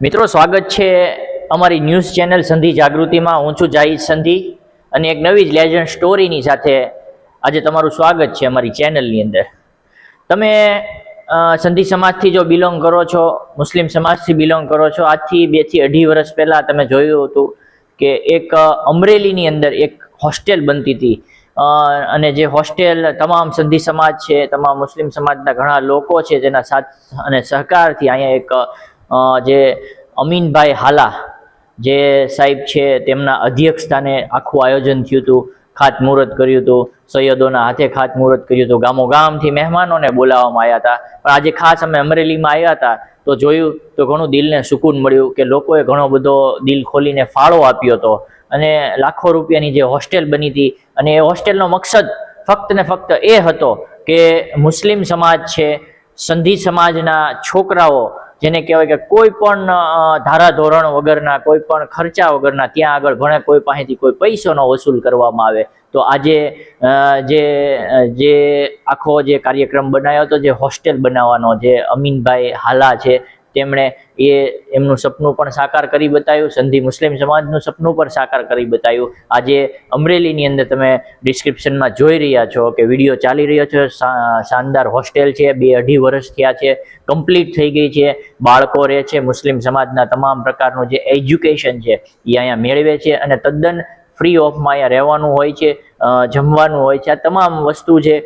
મિત્રો, સ્વાગત છે અમારી ન્યૂઝ ચેનલ સંધિ જાગૃતિમાં. હું છું જાહિદ સંધિ અને એક નવી જ લેજન્ડ સ્ટોરીની સાથે આજે તમારું સ્વાગત છે અમારી ચેનલની અંદર. તમે સંધિ સમાજથી જો બિલોંગ કરો છો, મુસ્લિમ સમાજથી બિલોંગ કરો છો, આજથી બેથી અઢી વર્ષ પહેલાં તમે જોયું હતું કે એક અમરેલીની અંદર એક હોસ્ટેલ બનતી હતી. અને જે હોસ્ટેલ તમામ સંધિ સમાજ છે, તમામ મુસ્લિમ સમાજના ઘણા લોકો છે, જેના સાથ અને સહકારથી અહીંયા એક જે અમીનભાઈ હાલા, જે સાહેબ છે, તેમના અધ્યક્ષ આખું આયોજન થયું હતું, ખાતમુહૂર્ત કર્યું હતું, સૈયદોના હાથે ખાતમુહૂર્ત કર્યું હતું, ગામો ગામથી મહેમાનોને બોલાવવામાં આવ્યા હતા. પણ આજે ખાસ અમે અમરેલીમાં આવ્યા હતા, તો જોયું તો ઘણું દિલને સુકૂન મળ્યું કે લોકોએ ઘણો બધો દિલ ખોલીને ફાળો આપ્યો હતો. અને લાખો રૂપિયાની જે હોસ્ટેલ બની હતી, અને એ હોસ્ટેલનો મકસદ ફક્ત ને ફક્ત એ હતો કે મુસ્લિમ સમાજ છે, સંધિ સમાજના છોકરાઓ જેને કહેવાય કે કોઈ પણ ધારાધોરણ વગરના, કોઈ પણ ખર્ચા વગરના ત્યાં આગળ ભણે કોઈ પાસેથી કોઈ પૈસોનો વસૂલ કરવામાં આવે. તો આજે જે જે આખો જે કાર્યક્રમ બનાવ્યો હતો, જે હોસ્ટેલ બનાવવાનો, જે અમીનભાઈ હાલા છે તેમણે એ એમનું સપનું પણ સાકાર કરી બતાવ્યું. સંધિ મુસ્લિમ સમાજનું સપનું પણ સાકાર કરી બતાવ્યું. આજે અમરેલીની અંદર તમે ડિસ્ક્રિપ્શનમાં જોઈ રહ્યા છો કે વીડિયો ચાલી રહ્યો છે. શાનદાર હોસ્ટેલ છે. બે અઢી વર્ષ થયા છે. કમ્પ્લીટ થઈ ગઈ છે. બાળકો રહે છે. મુસ્લિમ સમાજના તમામ પ્રકારનું જે એજ્યુકેશન છે એ અહીંયા મેળવે છે અને તદ્દન ફ્રી ઓફમાં અહીંયા રહેવાનું હોય છે જમવાનું હોય છે. આ તમામ વસ્તુ છે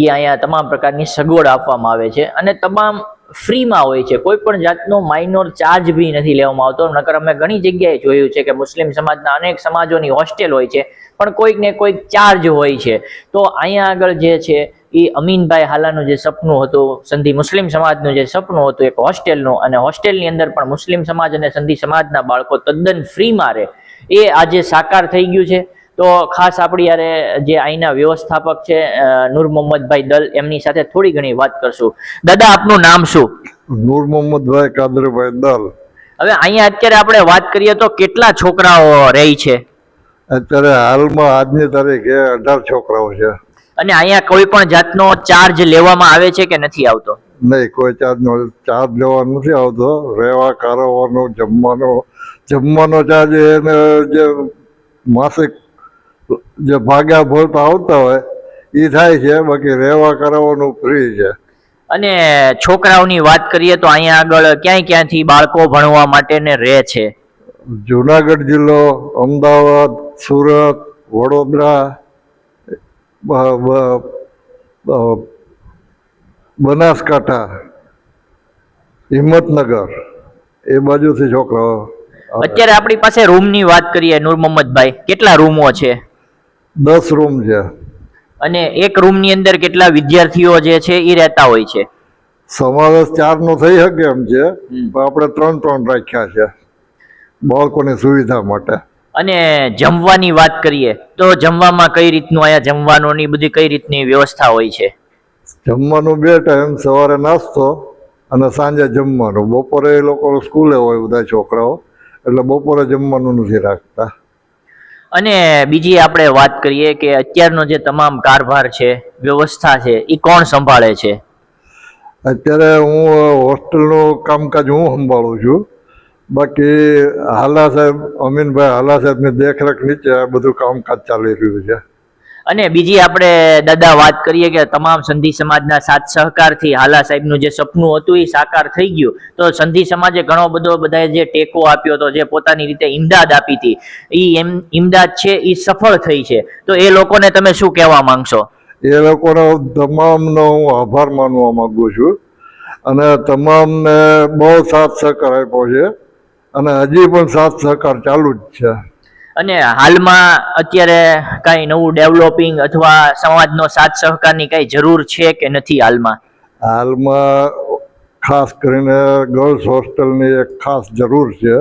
એ અહીંયા તમામ પ્રકારની સગવડ આપવામાં આવે છે. અને તમામ ફ્રીમાં હોય છે. કોઈ પણ જાતનો માઇનોર ચાર્જ બી નથી લેવામાં આવતો. નકર અમે ઘણી જગ્યાએ જોયું છે કે મુસ્લિમ સમાજના અનેક સમાજોની હોસ્ટેલ હોય છે, પણ કોઈક ને કોઈક ચાર્જ હોય છે. તો અહીંયા આગળ જે છે એ અમીનભાઈ હાલાનું જે સપનું હતું, સંધિ મુસ્લિમ સમાજનું જે સપનું હતું, એક હોસ્ટેલનું અને હોસ્ટેલની અંદર પણ મુસ્લિમ સમાજ અને સંધિ સમાજના બાળકો તદ્દન ફ્રીમાં રહે. એ આજે સાકાર થઈ ગયું છે. તો ખાસ આપણી યારે જે અહીંના વ્યવસ્થાપક છે નૂર મોહમ્મદભાઈ દલ એમની સાથે થોડી ઘણી વાત કરશું. દાદા આપનું નામ શું? નૂર મોહમ્મદભાઈ કાદરભાઈ દલ. હવે અહીંયા અત્યારે આપણે વાત કરીએ તો કેટલા છોકરાઓ રહે છે? અત્યારે હાલમાં આજની તારીખે અઢાર છોકરાઓ છે. અને અહીંયા કોઈ પણ જાતનો ચાર્જ લેવામાં આવે છે કે નથી આવતો? નહીં કોઈ ચાર્જનો ચાર્જ લેવાનો નથી આવતો. રહેવા કારવાનો જમવાનો જમવાનો ચાર્જ એને જે માસિક જે ભાગ્યા ભરતા આવતા હોય એ થાય છે બાકી રહેવા કરાવવાનું ફ્રી છે. અને છોકરાઓની વાત કરીએ તો અહીંયા આગળ ક્યાંય ક્યાંથી બાળકો ભણવા માટે ને રહે છે? જુનાગઢ જિલ્લો અમદાવાદ સુરત વડોદરા બનાસકાંઠા હિંમતનગર એ બાજુથી છોકરાઓ. અત્યારે આપણી પાસે રૂમની વાત કરીએ નૂર મોહમ્મદભાઈ. કેટલા રૂમો છે? દસ રૂમ છે. અને એક રૂમની અંદર કેટલા વિદ્યાર્થીઓ જે છે એ રહેતા હોય છે? સમાવેશ ચારનો થઈ શકે એમ છે પણ આપણે ત્રણ ત્રણ રાખ્યા છે બાળકોની સુવિધા માટે. અને જમવાની વાત કરીએ તો જમવામાં કઈ રીતનું અહીંયા જમવાનું બધી કઈ રીતની વ્યવસ્થા હોય છે? જમવાનું બે ટાઈમ સવારે નાસ્તો અને સાંજે જમવાનું. બપોરે એ લોકો સ્કૂલે હોય બધા છોકરાઓ એટલે બપોરે જમવાનું નથી રાખતા. અને બીજી આપણે વાત કરીએ કે અત્યારનો જે તમામ કારભાર છે, વ્યવસ્થા છે એ કોણ સંભાળે છે? અત્યારે હું હોસ્ટેલનું કામકાજ હું સંભાળું છું. બાકી હાલા સાહેબ, અમીનભાઈ હાલા સાહેબની દેખરેખ નીચે આ બધું કામકાજ ચાલી રહ્યું છે. અને બીજી આપણે દાદા વાત કરીએ કે તમામ સંધિ સમાજના સાથ સહકારથી હાલા સાહેબનું જે સપનું હતું એ સાકાર થઈ ગયું. તો સંધિ સમાજે ઘણો બધો બધાએ જે ટેકો આપ્યો હતો, જે પોતાની રીતે ઇમદાદ આપી હતી એ એમ ઇમદાદ છે એ સફળ થઈ છે. તો એ લોકોને તમે શું કહેવા માંગશો? એ લોકોનો તમામનો હું આભાર માનવા માગું છું. અને તમામને બહુ સાથ સહકાર આપ્યો છે. અને હજી પણ સાથ સહકાર ચાલુ જ છે. અને હાલમાં અત્યારે કાંઈ નવું ડેવલપિંગ અથવા સમાજનો સાથ સહકારની કાંઈ જરૂર છે કે નથી હાલમાં? હાલમાં ખાસ કરીને ગર્લ્સ હોસ્ટેલની એક ખાસ જરૂર છે.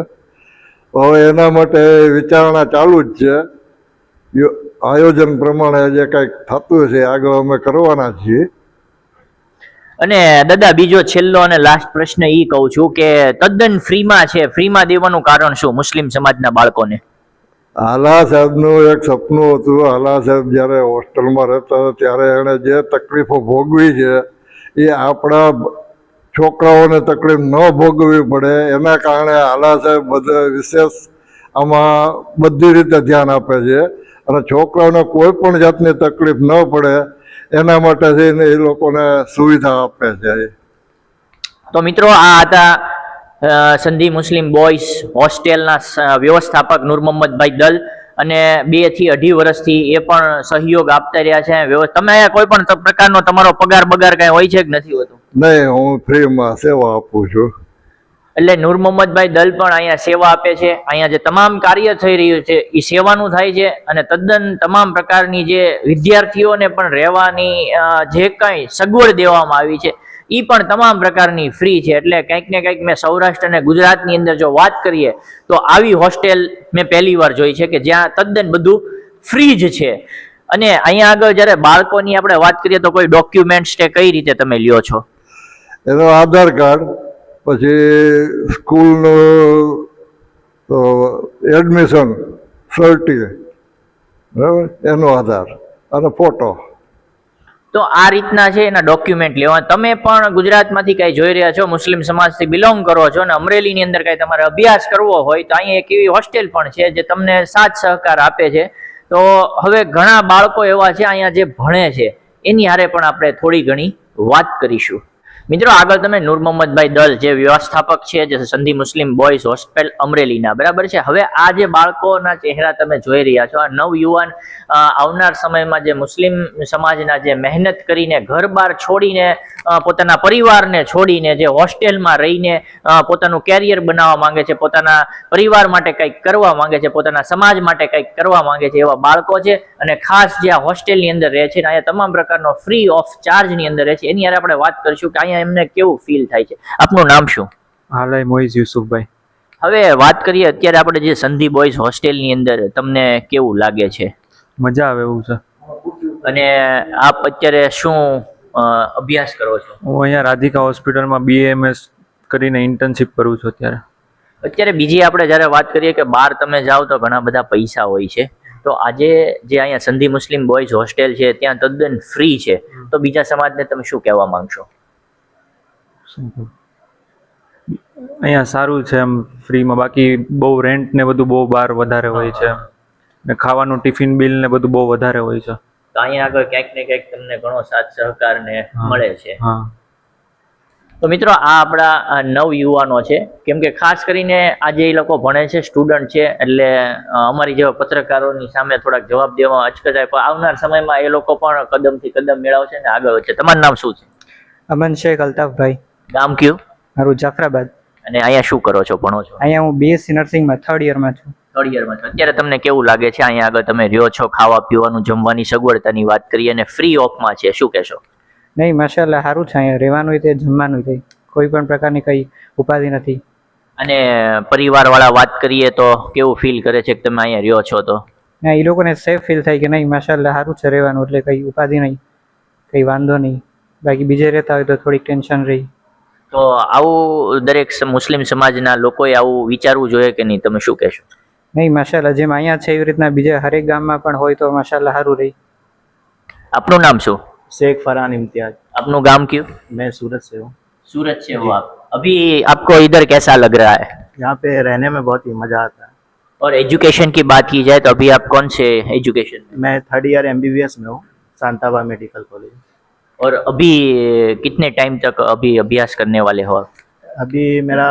હવે એના માટે વિચારણા ચાલુ જ છે. આયોજન પ્રમાણે જે કંઈક થતું છે આગળ અમે કરવાના છીએ. અને દાદા બીજો છેલ્લો અને લાસ્ટ પ્રશ્ન એ કહું છું કે તદ્દન ફ્રીમાં છે. ફ્રીમાં દેવાનું કારણ શું? મુસ્લિમ સમાજના બાળકોને. હાલા સાહેબનું એક સપનું હતું. હાલા સાહેબ જ્યારે હોસ્ટેલમાં રહેતા હતા ત્યારે એણે જે તકલીફો ભોગવી છે, એ આપણા છોકરાઓને તકલીફ ન ભોગવવી પડે. એના કારણે આલા સાહેબ બધા વિશેષ આમાં બધી રીતે ધ્યાન આપે છે. અને છોકરાઓને કોઈ પણ જાતની તકલીફ ન પડે, એના માટે થઈને એ લોકોને સુવિધા આપે છે. તો મિત્રો આ હતા સંધી મુસ્લિમ બોયઝ હોસ્ટેલના વ્યવસ્થાપક નૂર મોહમ્મદભાઈ દલ અને બેથી અઢી વર્ષથી એ પણ સહયોગ આપતા રહ્યા છે. તમે કોઈ પણ પ્રકારનો તમારો પગાર બગાર કઈ હોય છે કે નથી હોતું? નહીં હું ફ્રીમાં સેવા આપું છું. એટલે નૂર મોહમ્મદભાઈ દલ પણ અહીંયા સેવા આપે છે. અહીંયા જે તમામ કાર્ય થઈ રહ્યું છે એ સેવાનું થાય છે અને તદ્દન તમામ પ્રકારની જે વિદ્યાર્થીઓને પણ રહેવાની જે કાંઈ સગવડ દેવામાં આવી છે એ પણ તમામ પ્રકારની ફ્રી છે. એટલે કંઈક ને કંઈક મેં સૌરાષ્ટ્ર અને ગુજરાતની અંદર જો વાત કરીએ, તો આવી હોસ્ટેલ મેં પહેલી વાર જોઈ છે કે જ્યાં તદ્દન બધું ફ્રી જ છે. અને અહીંયા આગળ જ્યારે બાળકોની આપણે વાત કરીએ, તો કોઈ ડોક્યુમેન્ટ્સ કે કઈ રીતે તમે લ્યો છો? એનો આધાર કાર્ડ, પછી સ્કૂલનું એડમિશન સર્ટિફિકેટ બરાબર? એનો આધાર અને ફોટો તો આ રીતના છે એના ડોક્યુમેન્ટ લેવા. તમે પણ ગુજરાતમાંથી કાંઈ જોઈ રહ્યા છો, મુસ્લિમ સમાજથી બિલોંગ કરો છો અને અમરેલીની અંદર કાંઈ તમારે અભ્યાસ કરવો હોય તો અહીંયા એક એવી હોસ્ટેલ પણ છે જે તમને સાથ સહકાર આપે છે. તો હવે ઘણા બાળકો એવા છે, અહીંયા જે ભણે છે, એની હારે પણ આપણે થોડી ઘણી વાત કરીશું. મિત્રો, આગળ તમે નૂર મોહમ્મદભાઈ દલ જે વ્યવસ્થાપક છે, જે સંધી મુસ્લિમ બોયઝ હોસ્ટેલ અમરેલીના, બરાબર છે? હવે આ જે બાળકોના ચહેરા તમે જોઈ રહ્યા છો, આ નવ યુવાન આવનાર સમયમાં જે મુસ્લિમ સમાજના જે મહેનત કરીને ઘર બાર છોડીને પોતાના પરિવારને છોડીને, જે હોસ્ટેલમાં રહીને પોતાનું કેરિયર બનાવવા માંગે છે, પોતાના પરિવાર માટે કંઈક કરવા માંગે છે, પોતાના સમાજ માટે કંઈક કરવા માંગે છે એવા બાળકો છે અને ખાસ જે આ હોસ્ટેલની અંદર રહે છે અને અહીંયા તમામ પ્રકારનો ફ્રી ઓફ ચાર્જની અંદર રહે છે. એની આપણે વાત કરીશું કે અહીંયા એમને કેવું ફીલ થાય છે? આપનું નામ શું? હાલાય મોઈઝ યુસુફભાઈ. હવે વાત કરીએ અત્યારે આપણે જે સંધી બોયઝ હોસ્ટેલની અંદર તમને કેવું લાગે છે? મજા આવે એવું છે. અને આપ અત્યારે શું અભ્યાસ કરો છો? હું અહીંયા રાધિકા હોસ્પિટલમાં બીએમએસ કરીને ઇન્ટર્નશિપ કરું છું અત્યારે. અત્યારે બીજી આપણે જ્યારે વાત કરીએ કે બહાર તમે જાઓ તો ઘણા બધા પૈસા હોય છે. તો આજે જે અહીંયા સંધિ મુસ્લિમ બોયઝ હોસ્ટેલ છે ત્યાં તદ્દન ફ્રી છે. તો બીજા સમાજને તમે શું કહેવા માંગશો? અહીંયા સારું છે એમ ફ્રીમાં. બાકી બહુ રેન્ટ ને બધું બહુ બહાર વધારે હોય છે. ને ખાવાનું ટિફિન બિલ ને બધું બહુ વધારે હોય છે. તો અહીંયા આગળ ક્યાંક ને ક્યાંક તમને ઘણો સાથ સહકાર ને મળે છે. તો મિત્રો આ આપણા નવ યુવાનો છે. કેમ કે ખાસ કરીને આજે એ લોકો ભણે છે સ્ટુડન્ટ છે એટલે અમારી જેવા પત્રકારોની સામે થોડાક જવાબ દેવા અચકચાય. પણ આવનાર સમયમાં એ લોકો પણ કદમથી કદમ મેળવશે ને આગળ વધશે. તમારું નામ શું છે? અમન શેખ અલ્તાફભાઈ. ગામ કયું? મારું જાફરાબાદ. અને અહીંયા શું કરો છો? ભણો છો? અહીંયા હું બીએસસી નર્સિંગમાં થર્ડ યરમાં છું. થર્ડ યરમાં છો. અત્યારે તમને કેવું લાગે છે? અહીંયા આગળ તમે રહ્યો છો ખાવા પીવાનું જમવાની સગવડતાની વાત કરીએ અને ફ્રી ઓફમાં છે. શું કહેશો? નહીં માશાલ્લાહ સારું છે. અહીંયા રહેવાનું તે જમવાનું તે. કોઈ પણ પ્રકારની કંઈ ઉપાધિ નથી. અને પરિવારવાળા વાત કરીએ તો કેવું ફીલ કરે છે કે તમે અહીંયા રહ્યો છો તો? ને એ લોકોને સેફ ફીલ થાય કે નહીં માશાલ્લાહ સારું છે રહેવાનું. એટલે કંઈ ઉપાધિ નહીં કંઈ વાંધો નહીં. બાકી બીજે રહેતા હોય તો થોડીક ટેન્શન રહી. તો આવું દરેક સ- મુસ્લિમ સમાજના લોકોએ આવું વિચારવું જોઈએ કે નહીં તમે શું કહેશો નહીં માશાલ્લાહ જેમ અહીંયા છે એવી રીતના બીજા હરેક ગામમાં પણ હોય તો માશાલ્લાહ સારું રહી આપનું નામ શું शेख फरहान इम्तियाज આપનું ગામ क्यों मैं सूरत से हूँ सूरत से हो आप अभी आपको इधर कैसा लग रहा है यहाँ पे रहने में बहुत ही मज़ा आता है और एजुकेशन की बात की जाए तो अभी आप कौन से एजुकेशन में मैं थर्ड ईयर एम में हूँ शांताबा मेडिकल कॉलेज और अभी कितने टाइम तक अभी अभ्यास करने वाले हो आप? अभी मेरा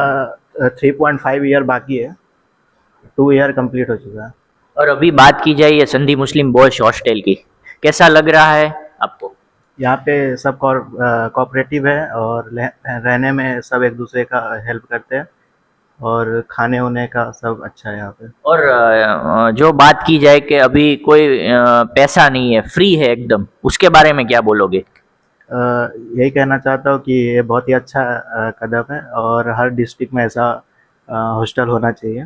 थ्री पॉइंट फाइव ईयर बाकी है। टू ईयर कंप्लीट हो चुका है। और अभी बात की जाए ये संधि मुस्लिम बॉयज़ हॉस्टल की कैसा लग रहा है आपको? यहाँ पे सब कोऑपरेटिव है और रहने में सब एक दूसरे का हेल्प करते हैं और खाने होने का सब अच्छा है यहाँ पे। और जो बात की जाए कि अभी कोई पैसा नहीं है फ्री है एकदम उसके बारे में क्या बोलोगे? यही कहना चाहता हूँ कि ये बहुत ही अच्छा अ, कदम है और हर डिस्ट्रिक्ट में ऐसा हॉस्टल होना चाहिए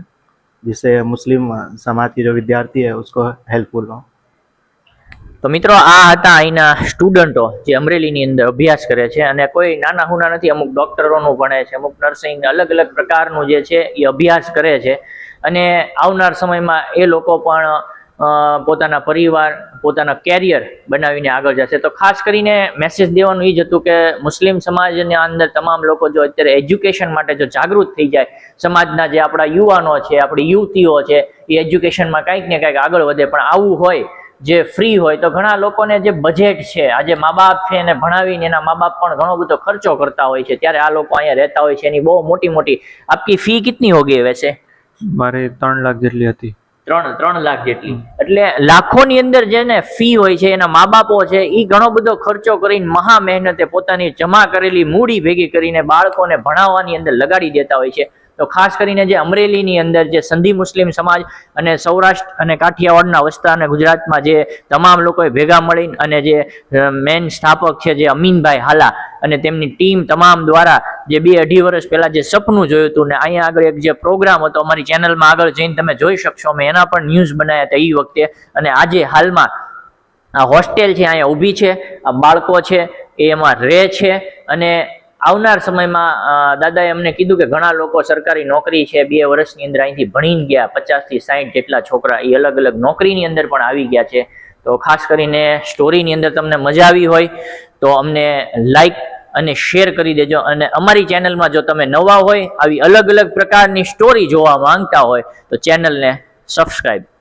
जिससे मुस्लिम समाज की जो विद्यार्थी है उसको हेल्पफुल हो તો મિત્રો આ હતા અહીંના સ્ટુડન્ટો જે અમરેલીની અંદર અભ્યાસ કરે છે અને કોઈ નાના હુના નથી અમુક ડોક્ટરોનું ભણે છે અમુક નર્સિંગ અલગ અલગ પ્રકારનું જે છે એ અભ્યાસ કરે છે અને આવનાર સમયમાં એ લોકો પણ અ, અ, પોતાના પરિવાર, પોતાના કેરિયર બનાવીને આગળ જશે. તો ખાસ કરીને મેસેજ દેવાનું એ જ હતું કે મુસ્લિમ સમાજની અંદર તમામ લોકો જો અત્યારે એજ્યુકેશન માટે જો જાગૃત થઈ જાય, સમાજના જે આપણા યુવાનો છે, આપણી યુવતીઓ છે, એ એજ્યુકેશનમાં કંઈક ને કંઈક આગળ વધે. પણ આવું હોય, જે ફ્રી હોય, તો ઘણા લોકોને જે બજેટ છે, આજે મા બાપ છે એને ભણાવીને એના મા બાપ પણ ઘણો બધો ખર્ચો કરતા હોય છે. ત્યારે આ લોકો અહીંયા રહેતા હોય છે. એની બહુ મોટી મોટી આપકી ફી કિતની હોગી વૈસે? મારે ત્રણ લાખ જેટલી હતી. ત્રણ ત્રણ લાખ જેટલી. એટલે લાખોની અંદર જેને ફી હોય છે એના મા બાપો છે એ ઘણો બધો ખર્ચો કરીને મહા મહેનતે પોતાની જમા કરેલી મૂડી ભેગી કરીને બાળકોને ભણાવવાની અંદર લગાડી દેતા હોય છે. તો ખાસ કરીને જે અમરેલીની અંદર જે સંધિ મુસ્લિમ સમાજ અને સૌરાષ્ટ્ર અને કાઠિયાવાડના વસ્તા અને ગુજરાતમાં જે તમામ લોકોએ ભેગા મળીને અને જે મેન સ્થાપક છે જે અમીનભાઈ હાલા અને તેમની ટીમ તમામ દ્વારા જે બે અઢી વર્ષ પહેલાં જે સપનું જોયું હતું ને અહીંયા આગળ એક જે પ્રોગ્રામ હતો અમારી ચેનલમાં આગળ જઈને તમે જોઈ શકશો. અમે એના પણ ન્યૂઝ બનાવ્યા હતા એ વખતે અને આજે હાલમાં આ હોસ્ટેલ છે, અહીંયા ઊભી છે, આ બાળકો છે, એ એમાં રહે છે અને આવનાર સમયમાં દાદાએ અમને કીધું કે ઘણા લોકો સરકારી નોકરી છે, બે વર્ષની અંદર અહીંથી ભણીને ગયા, પચાસથી સાઠ જેટલા છોકરા એ અલગ અલગ નોકરીની અંદર પણ આવી ગયા છે. તો ખાસ કરીને સ્ટોરીની અંદર તમને મજા આવી હોય, તો અમને લાઈક અને શેર કરી દેજો. અને અમારી ચેનલમાં જો તમે નવા હોય, આવી અલગ અલગ પ્રકારની સ્ટોરી જોવા માંગતા હોય, તો ચેનલને સબસ્ક્રાઈબ